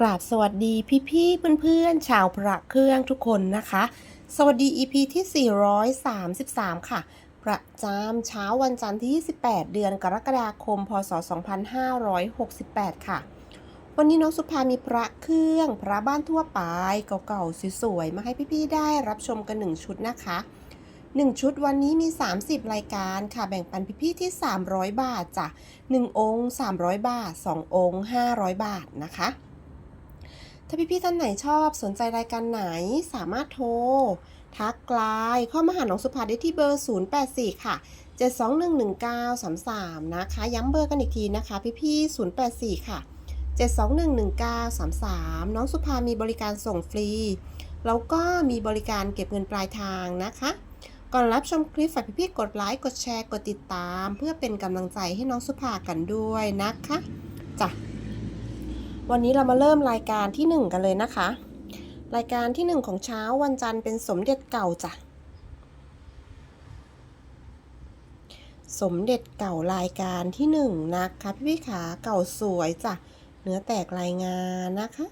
กราบสวัสดีพี่ๆเพื่อนๆ ชาวพระเครื่องทุกคนนะคะ สวัสดี EP ที่ 433 ค่ะ ประจำเช้าวันจันทร์ที่ 28 เดือนกรกฎาคม พศ 2568 ค่ะ วันนี้น้องสุภามีพระเครื่อง พระบ้านทั่วไป เก่าๆ สวยๆ มาให้พี่ๆ ได้รับชมกัน 1 ชุดนะคะ 1 ชุดวันนี้มี 30 รายการค่ะ แบ่งปันพี่ๆ ที่ 300 บาทจ้ะ1องค์ 300 บาท 2 องค์ 500 บาทนะคะ ถ้าพี่ๆท่านไหนชอบสนใจรายการไหนสามารถโทร ทักไลน์เข้ามาหาน้องสุภาได้ที่เบอร์ 084 ค่ะ 7211933 นะคะ ย้ำเบอร์กันอีกทีนะคะ พี่ๆ084 ค่ะ 7211933 น้องสุภามีบริการส่งฟรี แล้วก็มีบริการเก็บเงินปลายทางนะคะก่อนรับชมคลิปฝากพี่ๆกดไลค์กดแชร์กดติดตาม เพื่อเป็นกำลังใจให้น้องสุภากันด้วยนะคะจ้ะ วันนี้เรามาเริ่มรายการที่ 1 กันเลยนะคะ รายการที่ 1 ของเช้าวันจันทร์เป็นสมเด็จเก่าจ้ะ สมเด็จเก่ารายการที่ 1 นะคะ พี่พี่ขาเก่าสวยจ้ะ เนื้อแตกรายงานนะคะ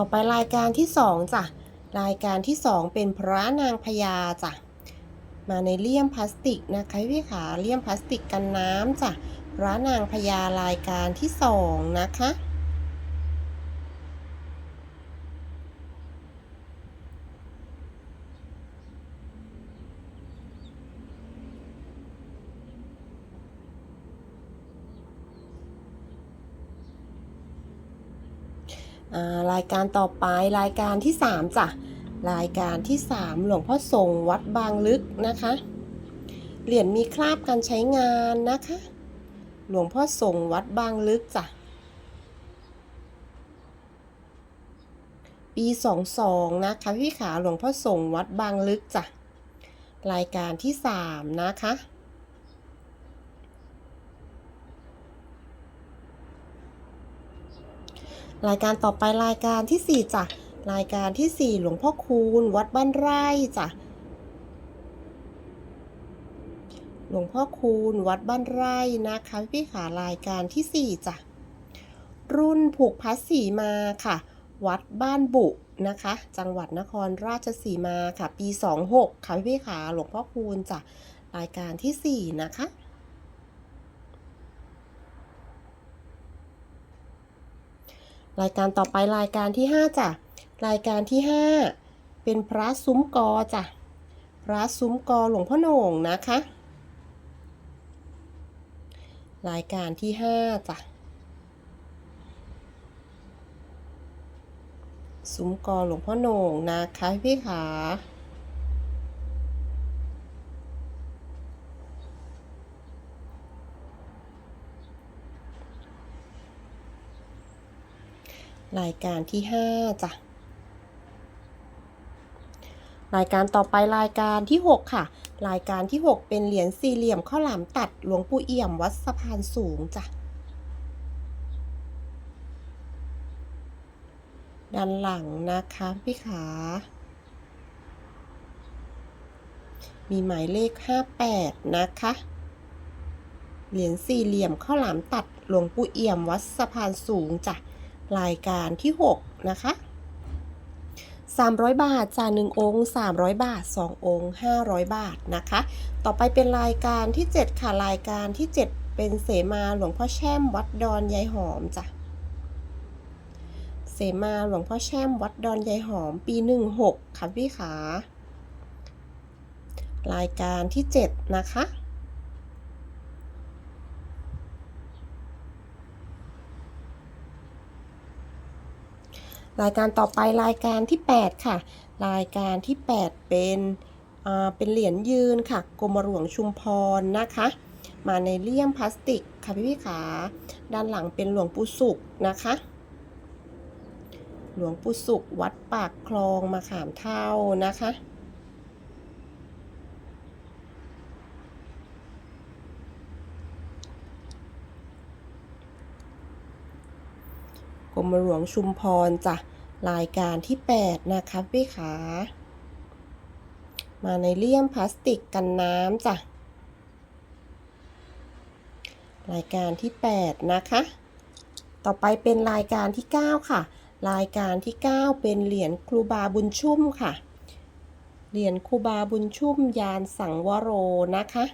ต่อไปรายการที่สองจ้ะ รายการที่สองเป็นพระนางพญาจ้ะ มาในเลี่ยมพลาสติกนะคะพี่ขาเลี่ยมพลาสติกกันน้ำจ้ะ พระนางพญารายการที่สองนะคะ รายการต่อไปรายการที่ 3จ้ะรายการที่ 3 หลวงพ่อทรงวัดบางลึกนะคะ เหรียญมีคราบการใช้งานนะคะ หลวงพ่อทรงวัดบางลึกจ้ะปี 22 นะคะพี่ขาหลวงพ่อทรงวัดบางลึกจ้ะรายการที่ 3 นะคะ รายการต่อไปรายการที่ 4จ้ะรายการที่ 4 หลวงพ่อคูณ วัดบ้านไร่จ้ะหลวงพ่อคูณ วัดบ้านไร่นะคะ พี่ขารายการที่ 4จ้ะรุ่นผูกพัดสีมาค่ะ วัดบ้านบุนะคะ จังหวัดนครราชสีมาค่ะ ปี 26 ค่ะพี่ขาหลวงพ่อคูณจ้ะรายการที่ 4 นะคะ รายการต่อไปรายการที่ 5จ้ะรายการที่ 5 เป็นพระซุ้มกอจ้ะพระซุ้มกอหลวงพ่อโหน่งนะคะ รายการที่ 5จ้ะซุ้มกอหลวงพ่อโหน่งนะคะพี่ขา รายการที่ 5จ้ะรายการต่อไปรายการที่ 6 ค่ะ รายการที่ 6 เป็นเหรียญสี่เหลี่ยมข้าวหลามตัดหลวงปู่เอี่ยมวัดสะพานสูงจ้ะด้านหลังนะคะพี่ขา มีหมายเลข 58 นะคะ เหรียญสี่เหลี่ยมข้าวหลามตัดหลวงปู่เอี่ยมวัดสะพานสูงจ้ะ รายการที่ 6 นะคะ 300 บาทจ่า1องค์ 300 บาท 2 องค์ 500 บาทนะคะ ต่อไปเป็นรายการที่ 7 ค่ะ รายการที่ 7 เป็นเสมาหลวงพ่อแช่มวัดดอนยายหอมจ้ะเสมาหลวงพ่อแช่มวัดดอนยายหอมปี 16 ค่ะพี่ขารายการที่ 7 นะคะ รายการต่อไปรายการที่ 8 ค่ะ รายการที่ 8 เป็นเป็นเหรียญยืนค่ะกรมหลวงชุมพรนะคะ มาในเลี่ยมพลาสติกค่ะพี่พี่ขาด้านหลังเป็นหลวงปู่สุขนะคะ หลวงปู่สุขวัดปากคลองมาขามเท่านะคะ รมหลวงชุมพรจ้ะรายการที่ 8 นะคะพี่ขามาในเลี่ยมพลาสติกกันน้ำจ้ะรายการที่ 8 นะคะ ต่อไปเป็นรายการที่ 9 ค่ะ รายการที่ 9 เป็นเหรียญครูบาบุญชุ่มค่ะ เหรียญครูบาบุญชุ่มยานสังวโรนะคะ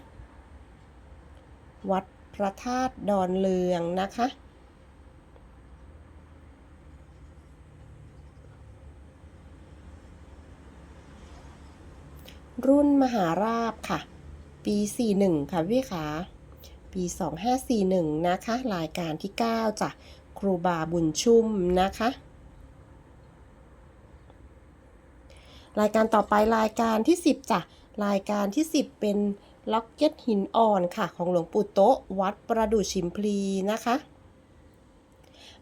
วัดพระธาตุดอนเลืองนะคะ รุ่นมหาราบค่ะ ปี 41 ค่ะพี่ขาปี 2541 นะคะ รายการที่ 9จ้ะครูบาบุญชุ่มนะคะ รายการต่อไปรายการที่ 10จ้ะรายการที่ 10 เป็นล็อกเก็ตหินอ่อนค่ะ ของหลวงปู่โตะวัดประดู่ชิมพลีนะคะ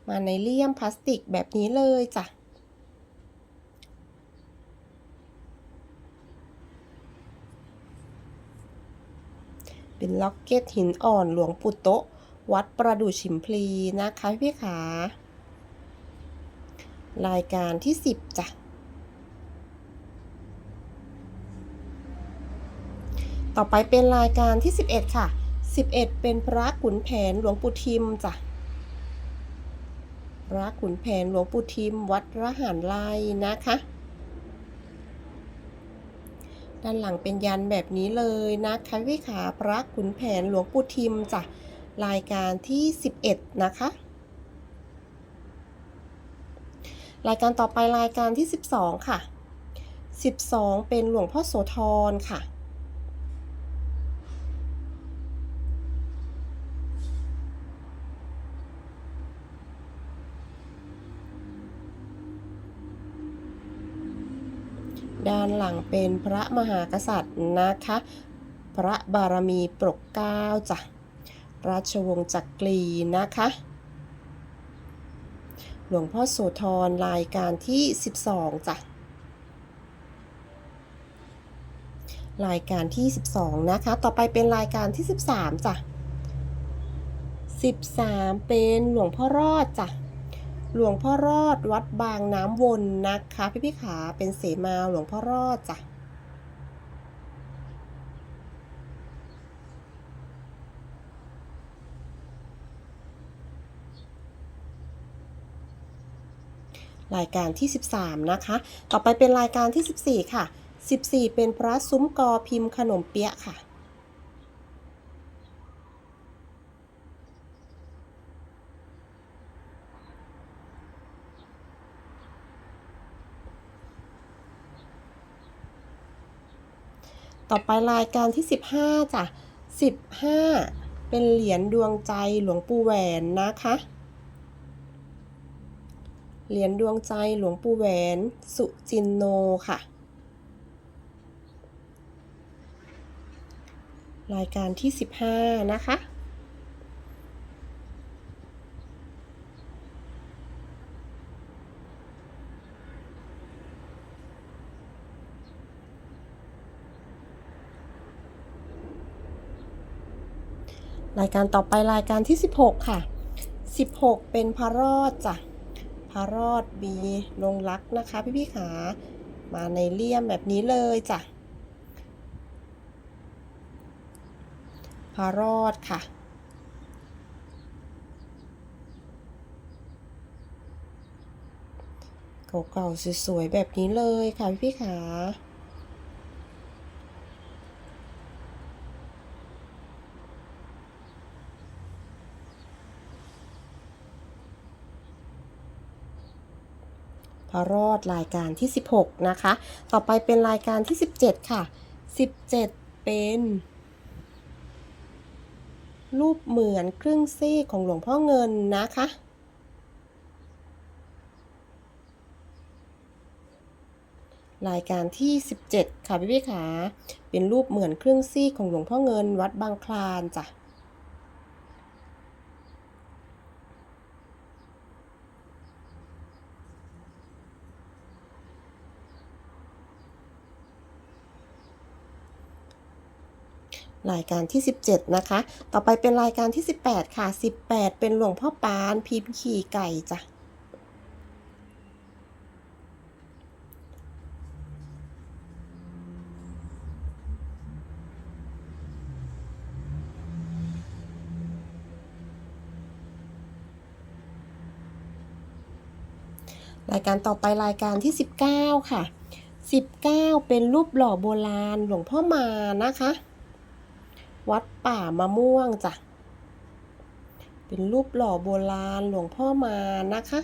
มาในเลี่ยมพลาสติกแบบนี้เลยจ้ะ เป็นล็อกเก็ตหินอ่อนหลวงปู่โตะวัดประดู่ชิมพลีนะคะพี่ขารายการที่ 10จ้ะต่อไปเป็นรายการที่ 11 ค่ะ 11 เป็นพระขุนแผนหลวงปู่ทิมจ้ะพระขุนแผนหลวงปู่ทิมวัดระหารไลนะคะ ด้านหลังเป็นยันแบบนี้เลยนะคะพี่ขาพระขุนแผนหลวงปู่ทิมจ้ะรายการที่ 11 นะคะ รายการต่อไปรายการที่ 12 ค่ะ 12 เป็นหลวงพ่อโสธรค่ะ ด้านหลังเป็นพระมหากษัตริย์นะคะ พระบารมีปกเก้าจ้ะ ราชวงศ์จักรีนะคะ หลวงพ่อโสธรรายการที่ 12จ้ะ รายการที่ 12 นะคะ ต่อไปเป็นรายการที่ 13จ้ะ 13 เป็นหลวงพ่อรอดจ้ะ หลวงพ่อรอดวัดบางน้ำวนนะคะ พี่พี่ขาเป็นเสมาหลวงพ่อรอดจ้ะรายการที่ 13 นะคะ ต่อไปเป็นรายการที่ 14 ค่ะ 14 เป็นพระซุ้มกอพิมพ์ขนมเปี๊ยะค่ะ ต่อไปรายการที่ 15จ้ะ15 เป็นเหรียญดวงใจหลวงปู่แหวนนะคะ เหรียญดวงใจหลวงปู่แหวนสุจินโนค่ะ รายการที่ 15 นะคะ รายการต่อไปรายการที่ 16 ค่ะ 16 เป็นพระรอดจ้ะพระรอดมีลงรักนะคะ พี่พี่ขามาในเลี่ยมแบบนี้เลยจ้ะพระรอดค่ะเก่าๆสวยๆแบบนี้เลยค่ะพี่พี่ขา พระรอดรายการที่ 16 นะคะ ต่อไปเป็นรายการที่ 17 ค่ะ 17 เป็น รูปเหมือนครึ่งซี่ของหลวงพ่อเงินนะคะรายการที่ 17 ค่ะพี่พี่ขาเป็นรูปเหมือนครึ่งซี่ของหลวงพ่อเงินวัดบางคลานจ้ะ รายการที่ 17 นะคะ ต่อไปเป็นรายการที่ 18 ค่ะ 18 เป็นหลวงพ่อปานพิมพ์ขี่ไก่จ้ะรายการต่อไปรายการที่ 19 ค่ะ 19 เป็นรูปหล่อโบราณหลวงพ่อมานะคะ วัดป่ามะม่วงจ้ะ เป็นรูปหล่อโบราณหลวงพ่อมานะคะ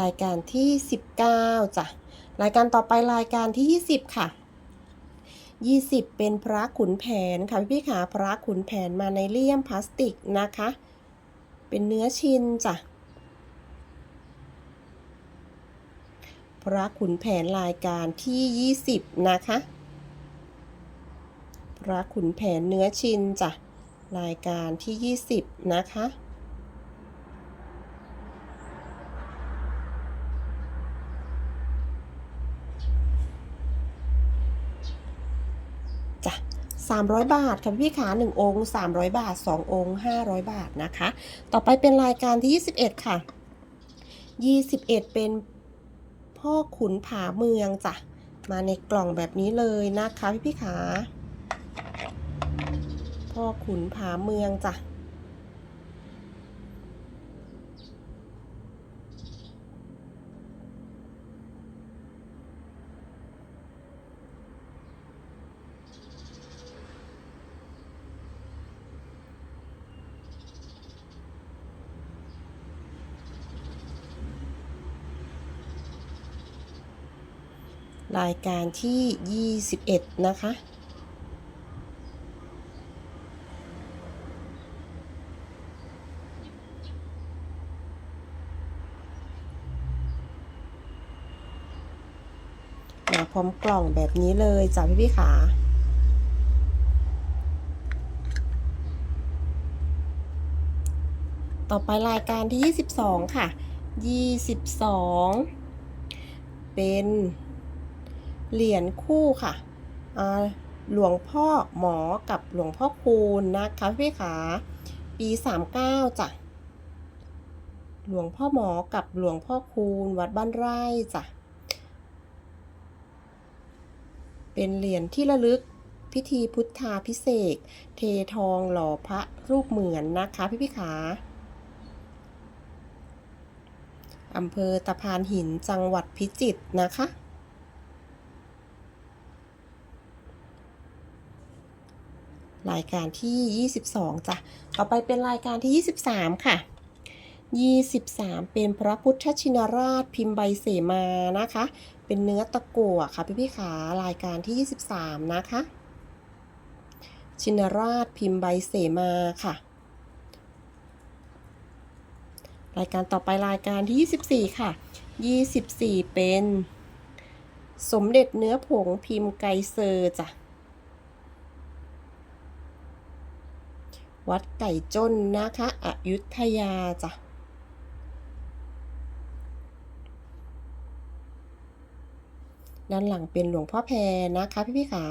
รายการที่ 19จ้ะ รายการต่อไปรายการที่ 20 ค่ะ20เป็นพระขุนแผนค่ะพี่ๆขาพระขุนแผนมาในเลี่ยมพลาสติกนะคะ เป็นเนื้อชินจ้ะ พระขุนแผนรายการที่ 20 นะคะ พระขุนแผนเนื้อชินจ้ะ รายการที่ 20 นะคะจ้ะ 300 บาทค่ะพี่ขา1องค์ 300 บาท 2 องค์ 500 บาทนะคะ ต่อไปเป็นรายการที่ 21 ค่ะ 21 เป็นพ่อขุนผาเมืองจ้ะ มาในกล่องแบบนี้เลยนะคะพี่พี่ขา พ่อขุนผาเมืองจ้ะ รายการที่ 21 นะคะ มาพร้อมกล่องแบบนี้เลยจ้ะพี่พี่ขาต่อไปรายการที่ 22 ค่ะ 22 เป็น เหรียญคู่ค่ะหลวงพ่อหมอกับหลวงพ่อคูณนะคะพี่ขาปี39จ้ะหลวงพ่อหมอกับหลวงพ่อคูณวัดบ้านไร่จ้ะเป็นเหรียญที่ระลึกพิธีพุทธาพิเศษ เททองหล่อพระรูปเหมือนนะคะพี่พี่ขาอำเภอตะพานหินจังหวัดพิจิตรนะคะายการที่ 22จ้ะต่อไปเป็นรายการที่ 23 ค่ะ 23 เป็นพระพุทธชินราชพิมพ์ใบเสมานะคะ เป็นเนื้อตะกั่วค่ะพี่พี่ขารายการที่ 23 นะคะ ชินราชพิมพ์ใบเสมาค่ะ รายการต่อไปรายการที่ 24 ค่ะ 24 เป็น สมเด็จเนื้อผงพิมพ์ไกเซอร์จ้ะ วัดไก่จนนะคะอยุธยาจ้ะด้านหลังเป็นหลวงพ่อแพรนะคะพี่พี่ขา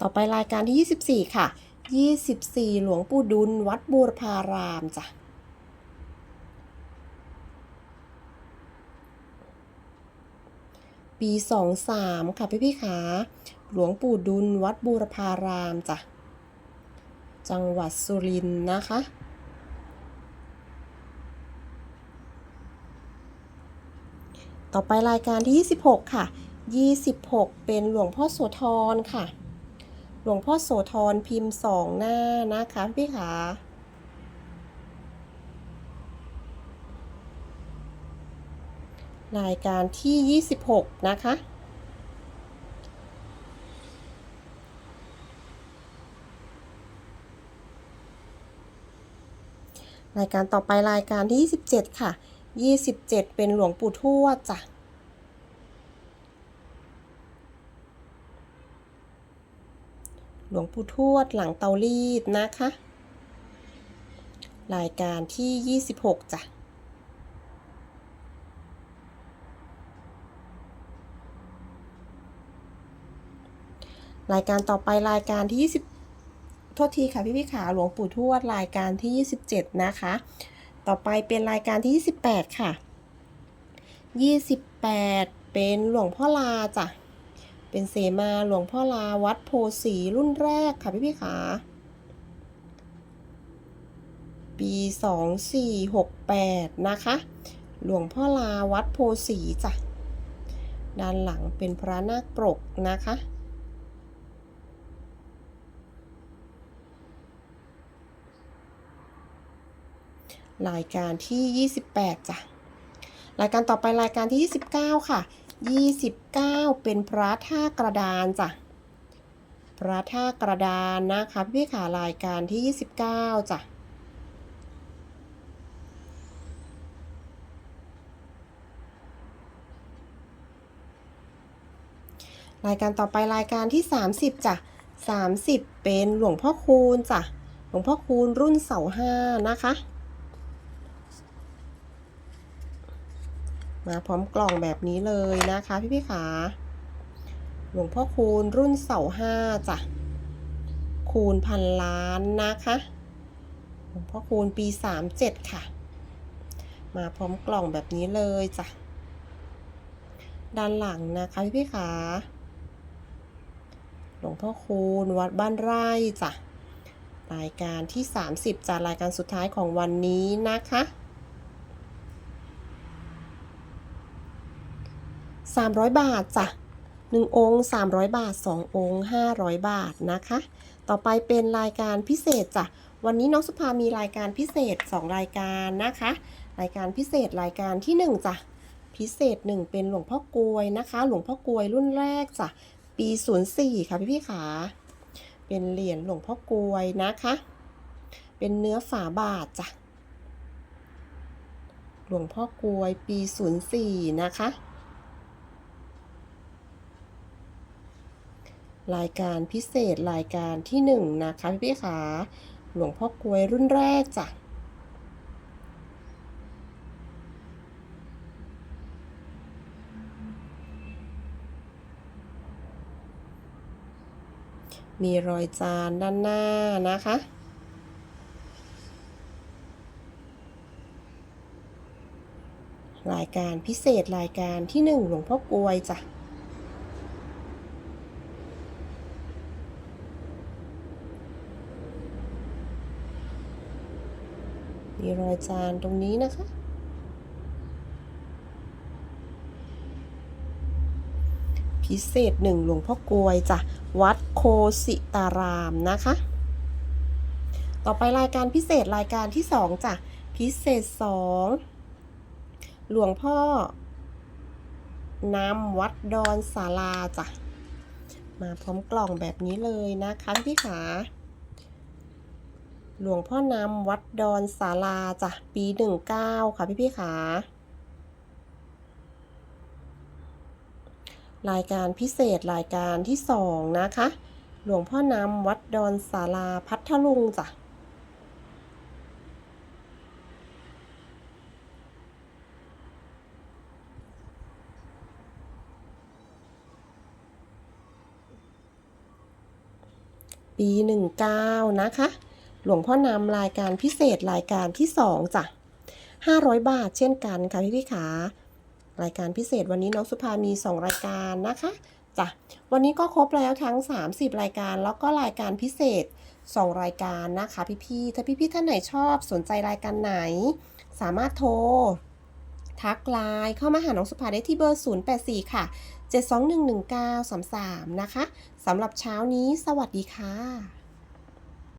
ต่อไปรายการที่ 24 ค่ะ 24 หลวงปู่ดุล วัดบูรพารามจ้ะ ปี 23 ค่ะพี่พี่ขา หลวงปู่ดุลวัดบูรพารามจ้ะ จังหวัดสุรินทร์นะคะ ต่อไปรายการที่ 26 ค่ะ 26 เป็นหลวงพ่อโสธรค่ะ หลวงพ่อโสธรพิมพ์สองหน้านะคะพี่ขา รายการที่ 26 นะคะ รายการต่อไปรายการที่ 27 ค่ะ 27 เป็นหลวงปู่ทวดจ้ะหลวงปู่ทวดหลังเตารีดนะคะ รายการที่ 26 จ้ะ รายการต่อไปรายการที่ 20 โทษทีค่ะพี่พี่ขาหลวงปู่ทวดรายการที่ 27 นะคะ ต่อไปเป็นรายการที่ 28 ค่ะ 28 เป็นหลวงพ่อลาจ้ะ เป็นเสมาหลวงพ่อลาวัดโพสีรุ่นแรกค่ะพี่พี่ขาปี 2468 นะคะ หลวงพ่อลาวัดโพสีจ้ะ ด้านหลังเป็นพระนาคปรกนะคะ รายการที่ 28จ้ะรายการต่อไปรายการที่ 29 ค่ะ 29 เป็นพระท่ากระดานจ้ะพระท่ากระดานนะคะพี่ขารายการที่ 29จ้ะรายการต่อไปรายการที่ 30จ้ะ30 เป็นหลวงพ่อคูณจ้ะหลวงพ่อคูณรุ่นเสาห้านะคะ มาพร้อมกล่องแบบนี้เลยนะคะพี่พี่ขาหลวงพ่อคูณรุ่นเสาห้าจ้ะ คูณพันล้านนะคะ หลวงพ่อคูณปี37ค่ะ มาพร้อมกล่องแบบนี้เลยจ้ะ ด้านหลังนะคะพี่พี่ขาหลวงพ่อคูณวัดบ้านไร่จ้ะ รายการที่ 30จ้ะรายการสุดท้ายของวันนี้นะคะ 300 บาทจ้ะ1องค์300 บาท 2 องค์ 500 บาทนะคะ ต่อไปเป็นรายการพิเศษจ้ะ วันนี้น้องสุภามีรายการพิเศษ 2 รายการนะคะ รายการพิเศษรายการที่ 1จ้ะ พิเศษ 1 เป็นหลวงพ่อกลวยนะคะ หลวงพ่อกลวยรุ่นแรกจ้ะ ปี 04 ค่ะพี่พี่ขา เป็นเหรียญหลวงพ่อกลวยนะคะ เป็นเนื้อฝาบาทจ้ะ หลวงพ่อกลวยปี 04 นะคะ รายการพิเศษรายการที่1นนะคะพี่พี่ขาหลวงพ่อกลวยรุ่นแรกจ้ะมีรอยจานด้านหน้านะคะ รายการพิเศษรายการที่ 1 หลวงพ่อกลวยจ้ะ มีรอยจานตรงนี้นะคะ พิเศษหนึ่งหลวงพ่อกลวยจ้ะ วัดโคสิตารามนะคะ ต่อไปรายการพิเศษรายการที่สองจ้ะ พิเศษสองหลวงพ่อนำวัดดอนศาลาจ้ะ มาพร้อมกล่องแบบนี้เลยนะคะพี่ขา หลวงพ่อนำวัดดอนศาลาจ้ะปี19ค่ะพี่พี่ขารายการพิเศษรายการที่2นะคะ หลวงพ่อนำวัดดอนศาลาพัทลุงจ้ะปี 19 นะคะ หลวงพ่อนำรายการพิเศษรายการที่2จ้ะ500 บาทเช่นกันค่ะพี่พี่ขารายการพิเศษวันนี้น้องสุภามี 2 รายการนะคะจ้ะวันนี้ก็ครบแล้วทั้ง 30 รายการแล้วก็รายการพิเศษ 2 รายการนะคะพี่ๆถ้าพี่ๆท่านไหนชอบสนใจรายการไหน สามารถโทรทักไลน์เข้ามาหาน้องสุภาได้ที่เบอร์ 084 ค่ะ 7211933 นะคะสำหรับเช้านี้สวัสดีค่ะ